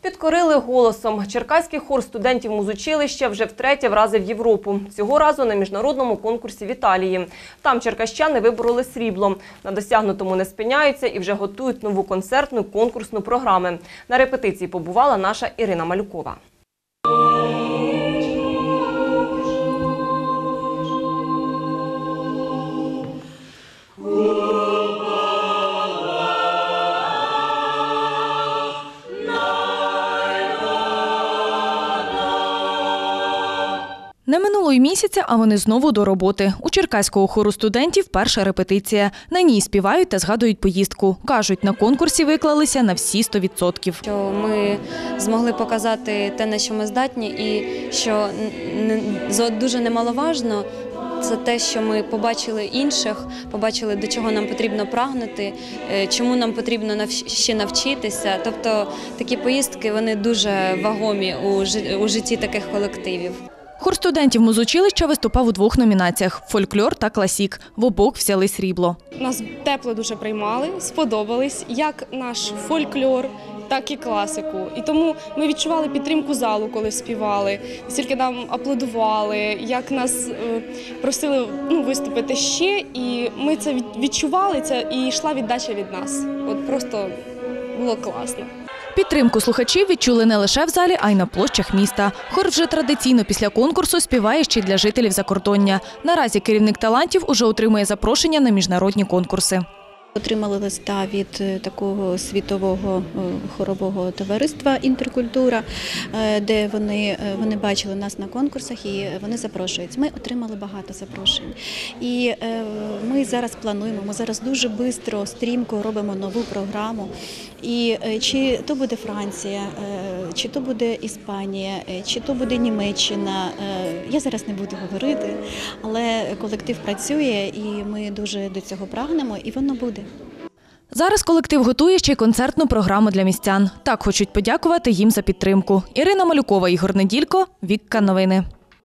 Підкорили голосом. Черкаський хор студентів музучилища вже втретє вразив Європу. Цього разу на міжнародному конкурсі в Італії. Там черкащани вибороли срібло. На досягнутому не спиняються і вже готують нову концертну конкурсну програму. На репетиції побувала наша Ірина Малюкова. Не минуло й місяця, а вони знову до роботи. У Черкаського хору студентів перша репетиція. На ній співають та згадують поїздку. Кажуть, на конкурсі виклалися на всі 100%. що ми змогли показати те, на що ми здатні, і що дуже немаловажно. Це те, що ми побачили інших, побачили, до чого нам потрібно прагнути, е, чому нам потрібно ще навчитися. Тобто такі поїздки вони дуже вагомі у житті таких колективів. Хор студентів музучилища виступав у двох номінаціях фольклор та класік. В обох взяли срібло. Нас тепло дуже приймали, сподобались як наш фольклор, так і класику. І тому ми відчували підтримку залу, коли співали, стільки нам аплодували, як нас е, просили ну, виступити ще, і ми це від- відчували, це і йшла віддача від нас. От просто було класно. Підтримку слухачів відчули не лише в залі, а й на площах міста. Хор вже традиційно після конкурсу співає ще й для жителів закордоння. Наразі керівник талантів уже отримує запрошення на міжнародні конкурси. Отримали листа від е, такого світового е, хорового товариства Інтеркультура, е, де вони, вони бачили нас на конкурсах і вони запрошують. Ми отримали багато запрошень. І ми зараз плануємо, ми зараз дуже швидко, стрімко робимо нову програму. І чи то буде Франція, чи то буде Іспанія, чи то буде Німеччина. Я зараз не буду говорити, але колектив працює і ми дуже до цього прагнемо, і воно буде. Зараз колектив готує ще й концертну програму для містян. Так хочуть подякувати їм за підтримку. Ірина Малюкова, Ігор Неділько, Вікка Новини.